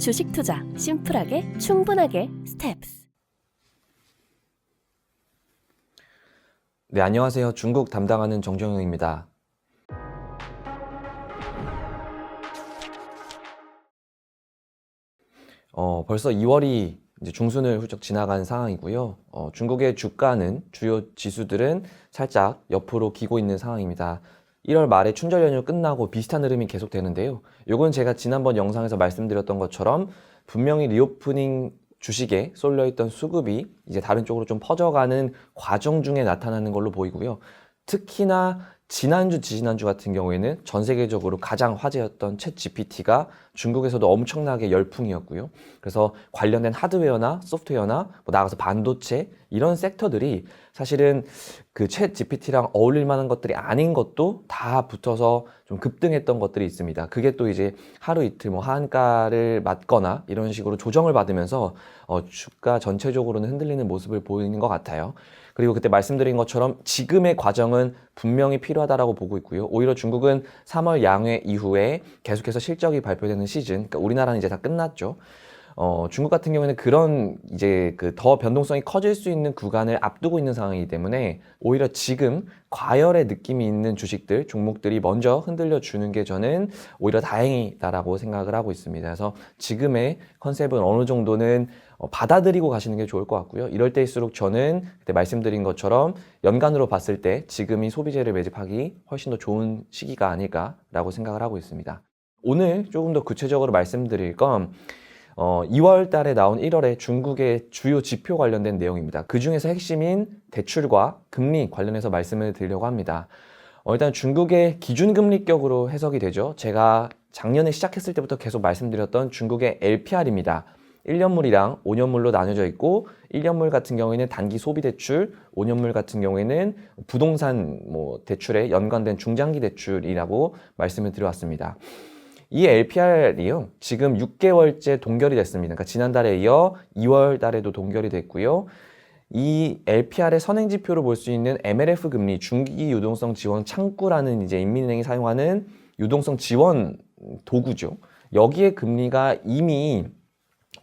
주식 투자 심플하게 충분하게 스텝스. 네, 안녕하세요. 중국 담당하는 정정영입니다. 어, 벌써 2월이 이제 중순을 훌쩍 지나간 상황이고요. 어, 중국의 주가는 주요 지수들은 살짝 옆으로 기고 있는 상황입니다. 1월 말에 춘절 연휴 끝나고 비슷한 흐름이 계속되는데요. 요건 제가 지난번 영상에서 말씀드렸던 것처럼 분명히 리오프닝 주식에 쏠려 있던 수급이 이제 다른 쪽으로 좀 퍼져가는 과정 중에 나타나는 걸로 보이고요. 특히나 지난주, 지지난주 같은 경우에는 전 세계적으로 가장 화제였던 챗 GPT가 중국에서도 엄청나게 열풍이었고요. 그래서 관련된 하드웨어나 소프트웨어나 뭐 나가서 반도체 이런 섹터들이 사실은 그 챗 GPT랑 어울릴 만한 것들이 아닌 것도 다 붙어서 좀 급등했던 것들이 있습니다. 그게 또 이제 하루 이틀 뭐 하한가를 맞거나 이런 식으로 조정을 받으면서 어, 주가 전체적으로는 흔들리는 모습을 보이는 것 같아요. 그리고 그때 말씀드린 것처럼 지금의 과정은 분명히 필요하다라고 보고 있고요. 오히려 중국은 3월 양회 이후에 계속해서 실적이 발표되는 시즌, 그러니까 우리나라는 이제 다 끝났죠. 어, 중국 같은 경우에는 그런 이제 그 더 변동성이 커질 수 있는 구간을 앞두고 있는 상황이기 때문에 오히려 지금 과열의 느낌이 있는 주식들, 종목들이 먼저 흔들려 주는 게 저는 오히려 다행이다라고 생각을 하고 있습니다. 그래서 지금의 컨셉은 어느 정도는 어, 받아들이고 가시는 게 좋을 것 같고요. 이럴 때일수록 저는 그때 말씀드린 것처럼 연간으로 봤을 때 지금이 소비재를 매집하기 훨씬 더 좋은 시기가 아닐까라고 생각을 하고 있습니다. 오늘 조금 더 구체적으로 말씀드릴 건 어, 2월 달에 나온 1월에 중국의 주요 지표 관련된 내용입니다. 그 중에서 핵심인 대출과 금리 관련해서 말씀을 드리려고 합니다. 어, 일단 중국의 기준금리 격으로 해석이 되죠. 제가 작년에 시작했을 때부터 계속 말씀드렸던 중국의 LPR입니다. 1년물이랑 5년물로 나눠져 있고 1년물 같은 경우에는 단기 소비 대출, 5년물 같은 경우에는 부동산 뭐 대출에 연관된 중장기 대출이라고 말씀을 드려왔습니다. 이 LPR이요. 지금 6개월째 동결이 됐습니다. 그러니까 지난달에 이어 2월 달에도 동결이 됐고요. 이 LPR의 선행 지표로 볼 수 있는 MLF 금리 중기 유동성 지원 창구라는 이제 인민은행이 사용하는 유동성 지원 도구죠. 여기에 금리가 이미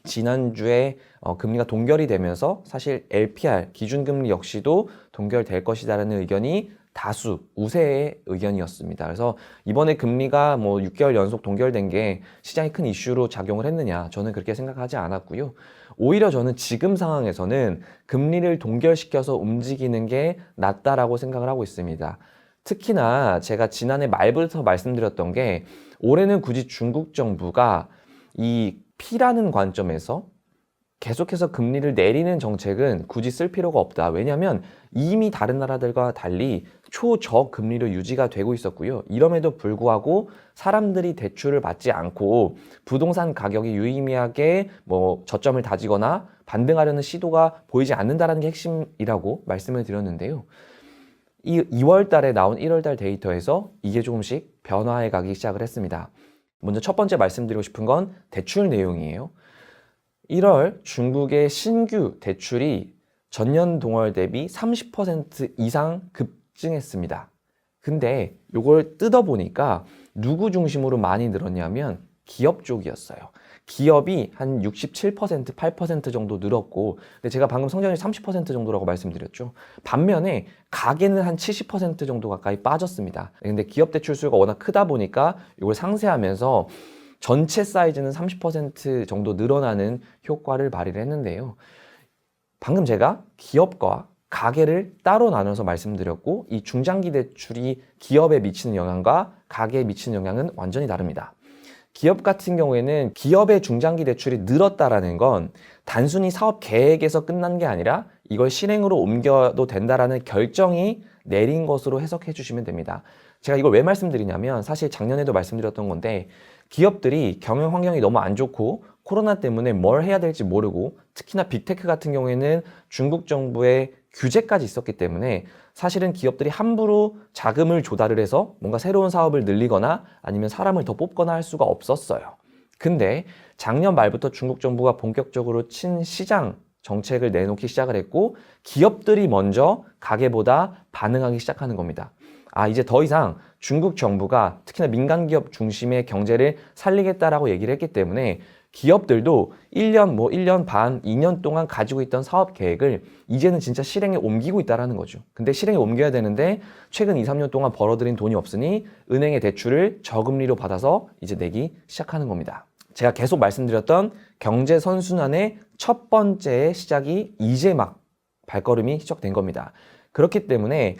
지난주에 어, 금리가 동결이 되면서 사실 LPR 기준금리 역시도 동결될 것이다라는 의견이 다수 우세의 의견이었습니다. 그래서 이번에 금리가 뭐 6개월 연속 동결된 게 시장에 큰 이슈로 작용을 했느냐? 저는 그렇게 생각하지 않았고요. 오히려 저는 지금 상황에서는 금리를 동결시켜서 움직이는 게 낫다라고 생각을 하고 있습니다. 특히나 제가 지난해 말부터 말씀드렸던 게 올해는 굳이 중국 정부가 이 P라는 관점에서 계속해서 금리를 내리는 정책은 굳이 쓸 필요가 없다. 왜냐하면 이미 다른 나라들과 달리 초저금리로 유지가 되고 있었고요. 이럼에도 불구하고 사람들이 대출을 받지 않고 부동산 가격이 유의미하게 뭐 저점을 다지거나 반등하려는 시도가 보이지 않는다라는 게 핵심이라고 말씀을 드렸는데요. 이 2월 달에 나온 1월 달 데이터에서 이게 조금씩 변화해 가기 시작을 했습니다. 먼저 첫 번째 말씀드리고 싶은 건 대출 내용이에요. 1월 중국의 신규 대출이 전년 동월 대비 30% 이상 급증했습니다. 근데 이걸 뜯어보니까 누구 중심으로 많이 늘었냐면 기업 쪽이었어요. 기업이 한 67%, 8% 정도 늘었고, 근데 제가 방금 성장률 30% 정도라고 말씀드렸죠. 반면에 가계는 한 70% 정도 가까이 빠졌습니다. 근데 기업 대출 수요가 워낙 크다 보니까 이걸 상쇄하면서 전체 사이즈는 30% 정도 늘어나는 효과를 발휘를 했는데요. 방금 제가 기업과 가계를 따로 나눠서 말씀드렸고 이 중장기 대출이 기업에 미치는 영향과 가계에 미치는 영향은 완전히 다릅니다. 기업 같은 경우에는 기업의 중장기 대출이 늘었다라는 건 단순히 사업 계획에서 끝난 게 아니라 이걸 실행으로 옮겨도 된다라는 결정이 내린 것으로 해석해 주시면 됩니다. 제가 이걸 왜 말씀드리냐면 사실 작년에도 말씀드렸던 건데 기업들이 경영 환경이 너무 안 좋고 코로나 때문에 뭘 해야 될지 모르고 특히나 빅테크 같은 경우에는 중국 정부의 규제까지 있었기 때문에 사실은 기업들이 함부로 자금을 조달을 해서 뭔가 새로운 사업을 늘리거나 아니면 사람을 더 뽑거나 할 수가 없었어요. 근데 작년 말부터 중국 정부가 본격적으로 친시장 정책을 내놓기 시작을 했고 기업들이 먼저 가게보다 반응하기 시작하는 겁니다. 아, 이제 더 이상 중국 정부가 특히나 민간 기업 중심의 경제를 살리겠다라고 얘기를 했기 때문에 기업들도 1년, 뭐 1년 반, 2년 동안 가지고 있던 사업 계획을 이제는 진짜 실행에 옮기고 있다라는 거죠. 근데 실행에 옮겨야 되는데 최근 2, 3년 동안 벌어들인 돈이 없으니 은행의 대출을 저금리로 받아서 이제 내기 시작하는 겁니다. 제가 계속 말씀드렸던 경제 선순환의 첫 번째 시작이 이제 막 발걸음이 시작된 겁니다. 그렇기 때문에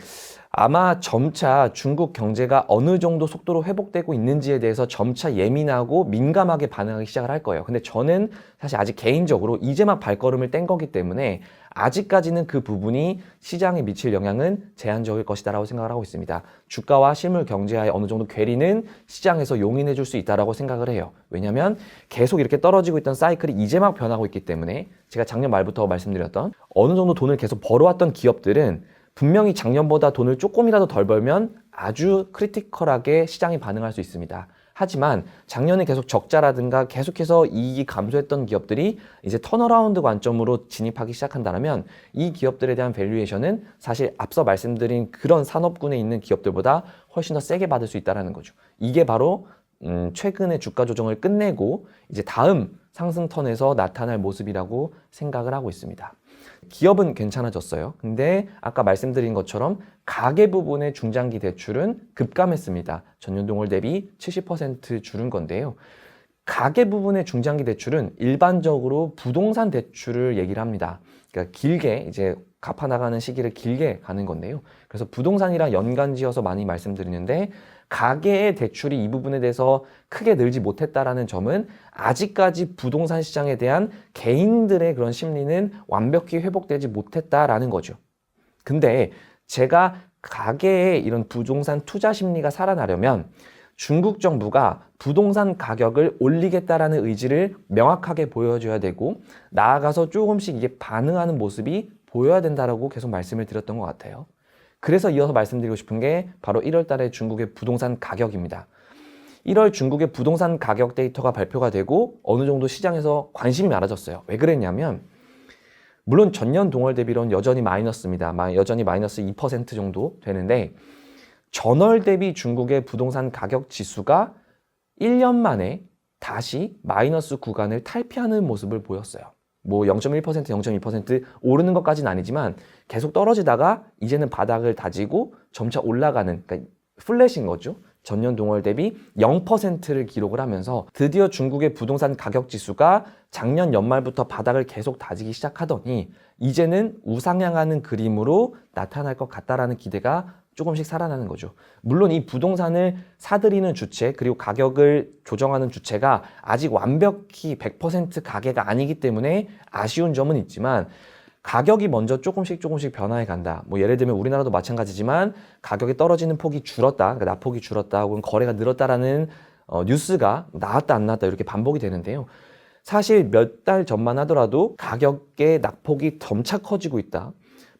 아마 점차 중국 경제가 어느 정도 속도로 회복되고 있는지에 대해서 점차 예민하고 민감하게 반응하기 시작을 할 거예요. 근데 저는 사실 아직 개인적으로 이제 막 발걸음을 뗀 거기 때문에 아직까지는 그 부분이 시장에 미칠 영향은 제한적일 것이다라고 생각을 하고 있습니다. 주가와 실물 경제와의 어느 정도 괴리는 시장에서 용인해 줄 수 있다라고 생각을 해요. 왜냐하면 계속 이렇게 떨어지고 있던 사이클이 이제 막 변하고 있기 때문에 제가 작년 말부터 말씀드렸던 어느 정도 돈을 계속 벌어왔던 기업들은 분명히 작년보다 돈을 조금이라도 덜 벌면 아주 크리티컬하게 시장이 반응할 수 있습니다. 하지만 작년에 계속 적자라든가 계속해서 이익이 감소했던 기업들이 이제 턴어라운드 관점으로 진입하기 시작한다면 이 기업들에 대한 밸류에이션은 사실 앞서 말씀드린 그런 산업군에 있는 기업들보다 훨씬 더 세게 받을 수 있다는 거죠. 이게 바로 음, 최근의 주가 조정을 끝내고 이제 다음 상승 턴에서 나타날 모습이라고 생각을 하고 있습니다. 기업은 괜찮아졌어요. 근데 아까 말씀드린 것처럼 가계 부분의 중장기 대출은 급감했습니다. 전년 동월 대비 70% 줄은 건데요. 가계 부분의 중장기 대출은 일반적으로 부동산 대출을 얘기를 합니다. 그러니까 길게 이제 갚아 나가는 시기를 길게 가는 건데요. 그래서 부동산이랑 연관지어서 많이 말씀드리는데 가계의 대출이 이 부분에 대해서 크게 늘지 못했다라는 점은 아직까지 부동산 시장에 대한 개인들의 그런 심리는 완벽히 회복되지 못했다라는 거죠. 근데 제가 가계의 이런 부동산 투자 심리가 살아나려면 중국 정부가 부동산 가격을 올리겠다라는 의지를 명확하게 보여줘야 되고 나아가서 조금씩 이게 반응하는 모습이 보여야 된다라고 계속 말씀을 드렸던 것 같아요. 그래서 이어서 말씀드리고 싶은 게 바로 1월 달에 중국의 부동산 가격입니다. 1월 중국의 부동산 가격 데이터가 발표가 되고 어느 정도 시장에서 관심이 많아졌어요. 왜 그랬냐면 물론 전년 동월 대비로는 여전히 마이너스입니다. 마- 여전히 마이너스 2% 정도 되는데 전월 대비 중국의 부동산 가격 지수가 1년 만에 다시 마이너스 구간을 탈피하는 모습을 보였어요. 뭐 0.1%, 0.2% 오르는 것까지는 아니지만 계속 떨어지다가 이제는 바닥을 다지고 점차 올라가는 그러니까 플랫인 거죠. 전년 동월 대비 0%를 기록을 하면서 드디어 중국의 부동산 가격 지수가 작년 연말부터 바닥을 계속 다지기 시작하더니 이제는 우상향하는 그림으로 나타날 것 같다라는 기대가 조금씩 살아나는 거죠. 물론 이 부동산을 사들이는 주체 그리고 가격을 조정하는 주체가 아직 완벽히 100% 가게가 아니기 때문에 아쉬운 점은 있지만 가격이 먼저 조금씩 조금씩 변화해 간다. 뭐 예를 들면 우리나라도 마찬가지지만 가격이 떨어지는 폭이 줄었다. 그러니까 나폭이 줄었다. 혹은 거래가 늘었다라는 어, 뉴스가 나왔다 안 나왔다 이렇게 반복이 되는데요. 사실 몇 달 전만 하더라도 가격의 낙폭이 점차 커지고 있다.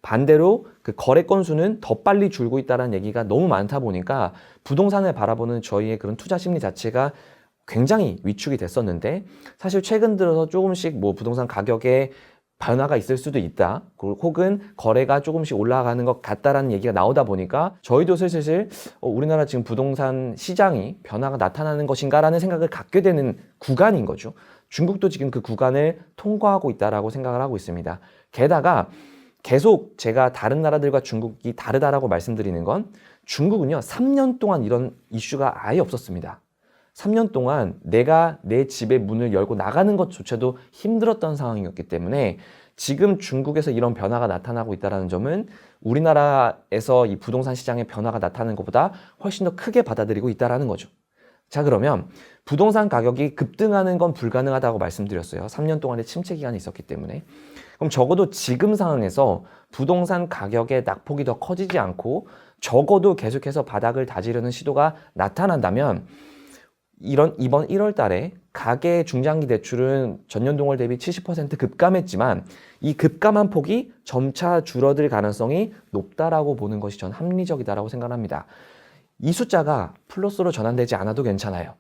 반대로 그 거래 건수는 더 빨리 줄고 있다는 얘기가 너무 많다 보니까 부동산을 바라보는 저희의 그런 투자 심리 자체가 굉장히 위축이 됐었는데 사실 최근 들어서 조금씩 뭐 부동산 가격에 변화가 있을 수도 있다. 혹은 거래가 조금씩 올라가는 것 같다라는 얘기가 나오다 보니까 저희도 슬슬 어, 우리나라 지금 부동산 시장이 변화가 나타나는 것인가라는 생각을 갖게 되는 구간인 거죠. 중국도 지금 그 구간을 통과하고 있다라고 생각을 하고 있습니다. 게다가 계속 제가 다른 나라들과 중국이 다르다라고 말씀드리는 건 중국은요, 3년 동안 이런 이슈가 아예 없었습니다. 3년 동안 내가 내 집의 문을 열고 나가는 것조차도 힘들었던 상황이었기 때문에 지금 중국에서 이런 변화가 나타나고 있다는 점은 우리나라에서 이 부동산 시장의 변화가 나타나는 것보다 훨씬 더 크게 받아들이고 있다는 거죠. 자, 그러면 부동산 가격이 급등하는 건 불가능하다고 말씀드렸어요. 3년 동안의 침체 기간이 있었기 때문에. 그럼 적어도 지금 상황에서 부동산 가격의 낙폭이 더 커지지 않고 적어도 계속해서 바닥을 다지려는 시도가 나타난다면 이런 이번 1월 달에 가계 중장기 대출은 전년 동월 대비 70% 급감했지만 이 급감한 폭이 점차 줄어들 가능성이 높다라고 보는 것이 전 합리적이다라고 생각합니다. 이 숫자가 플러스로 전환되지 않아도 괜찮아요.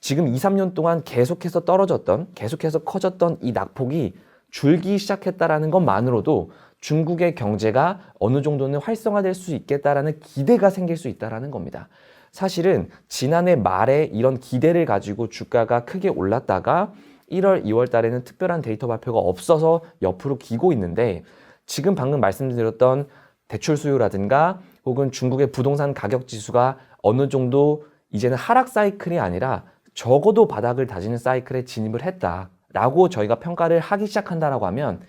지금 2, 3년 동안 계속해서 떨어졌던, 계속해서 커졌던 이 낙폭이 줄기 시작했다라는 것만으로도 중국의 경제가 어느 정도는 활성화될 수 있겠다라는 기대가 생길 수 있다라는 겁니다. 사실은 지난해 말에 이런 기대를 가지고 주가가 크게 올랐다가 1월, 2월 달에는 특별한 데이터 발표가 없어서 옆으로 기고 있는데 지금 방금 말씀드렸던 대출 수요라든가 혹은 중국의 부동산 가격 지수가 어느 정도 이제는 하락 사이클이 아니라 적어도 바닥을 다지는 사이클에 진입을 했다라고 저희가 평가를 하기 시작한다라고 하면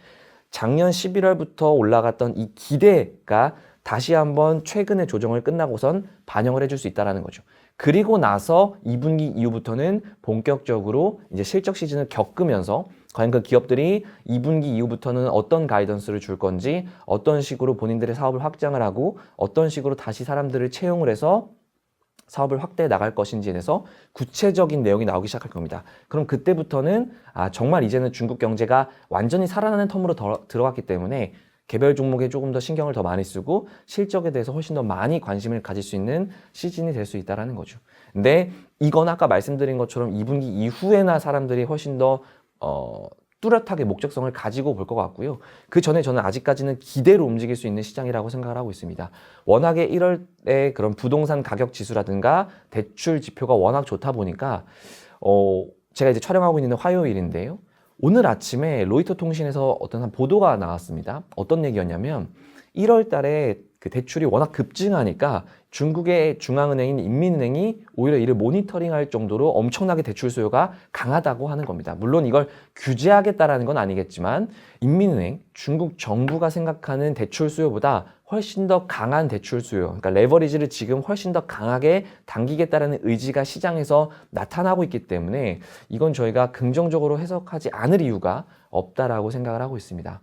작년 11월부터 올라갔던 이 기대가 다시 한번 최근의 조정을 끝나고선 반영을 해줄 수 있다라는 거죠. 그리고 나서 2분기 이후부터는 본격적으로 이제 실적 시즌을 겪으면서 과연 그 기업들이 2분기 이후부터는 어떤 가이던스를 줄 건지 어떤 식으로 본인들의 사업을 확장을 하고 어떤 식으로 다시 사람들을 채용을 해서 사업을 확대해 나갈 것인지에 대해서 구체적인 내용이 나오기 시작할 겁니다. 그럼 그때부터는 아, 정말 이제는 중국 경제가 완전히 살아나는 텀으로 더- 들어갔기 때문에 개별 종목에 조금 더 신경을 더 많이 쓰고 실적에 대해서 훨씬 더 많이 관심을 가질 수 있는 시즌이 될 수 있다라는 거죠. 근데 이건 아까 말씀드린 것처럼 2분기 이후에나 사람들이 훨씬 더 어, 뚜렷하게 목적성을 가지고 볼 것 같고요. 그 전에 저는 아직까지는 기대로 움직일 수 있는 시장이라고 생각을 하고 있습니다. 워낙에 1월에 그런 부동산 가격 지수라든가 대출 지표가 워낙 좋다 보니까 어, 제가 이제 촬영하고 있는 화요일인데요. 오늘 아침에 로이터 통신에서 어떤 한 보도가 나왔습니다. 어떤 얘기였냐면 1월 달에 그 대출이 워낙 급증하니까 중국의 중앙은행인 인민은행이 오히려 이를 모니터링할 정도로 엄청나게 대출 수요가 강하다고 하는 겁니다. 물론 이걸 규제하겠다라는 건 아니겠지만 인민은행, 중국 정부가 생각하는 대출 수요보다 훨씬 더 강한 대출 수요, 그러니까 레버리지를 지금 훨씬 더 강하게 당기겠다라는 의지가 시장에서 나타나고 있기 때문에 이건 저희가 긍정적으로 해석하지 않을 이유가 없다라고 생각을 하고 있습니다.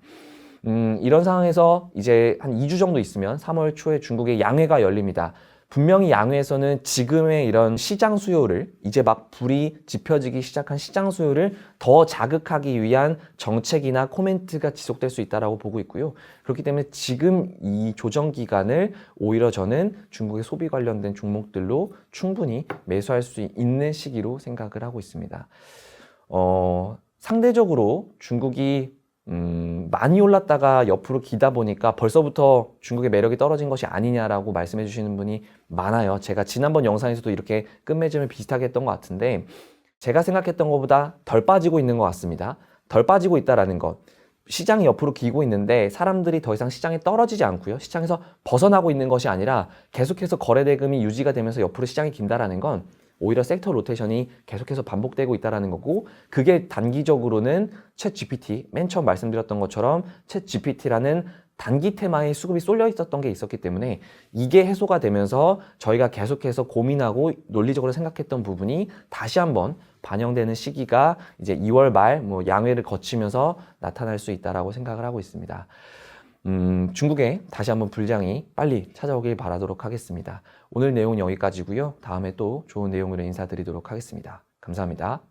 음, 이런 상황에서 이제 한 2주 정도 있으면 3월 초에 중국의 양회가 열립니다. 분명히 양회에서는 지금의 이런 시장 수요를 이제 막 불이 지펴지기 시작한 시장 수요를 더 자극하기 위한 정책이나 코멘트가 지속될 수 있다라고 보고 있고요. 그렇기 때문에 지금 이 조정 기간을 오히려 저는 중국의 소비 관련된 종목들로 충분히 매수할 수 있는 시기로 생각을 하고 있습니다. 어, 상대적으로 중국이 음, 많이 올랐다가 옆으로 기다 보니까 벌써부터 중국의 매력이 떨어진 것이 아니냐라고 말씀해 주시는 분이 많아요. 제가 지난번 영상에서도 이렇게 끝맺음을 비슷하게 했던 것 같은데 제가 생각했던 것보다 덜 빠지고 있는 것 같습니다. 덜 빠지고 있다라는 것. 시장이 옆으로 기고 있는데 사람들이 더 이상 시장에 떨어지지 않고요. 시장에서 벗어나고 있는 것이 아니라 계속해서 거래 대금이 유지가 되면서 옆으로 시장이 긴다라는 건 오히려 섹터 로테이션이 계속해서 반복되고 있다라는 거고 그게 단기적으로는 챗 GPT 맨 처음 말씀드렸던 것처럼 챗 GPT라는 단기 테마에 수급이 쏠려 있었던 게 있었기 때문에 이게 해소가 되면서 저희가 계속해서 고민하고 논리적으로 생각했던 부분이 다시 한번 반영되는 시기가 이제 2월 말 뭐 양회를 거치면서 나타날 수 있다라고 생각을 하고 있습니다. 음, 중국에 다시 한번 불장이 빨리 찾아오길 바라도록 하겠습니다. 오늘 내용은 여기까지고요. 다음에 또 좋은 내용으로 인사드리도록 하겠습니다. 감사합니다.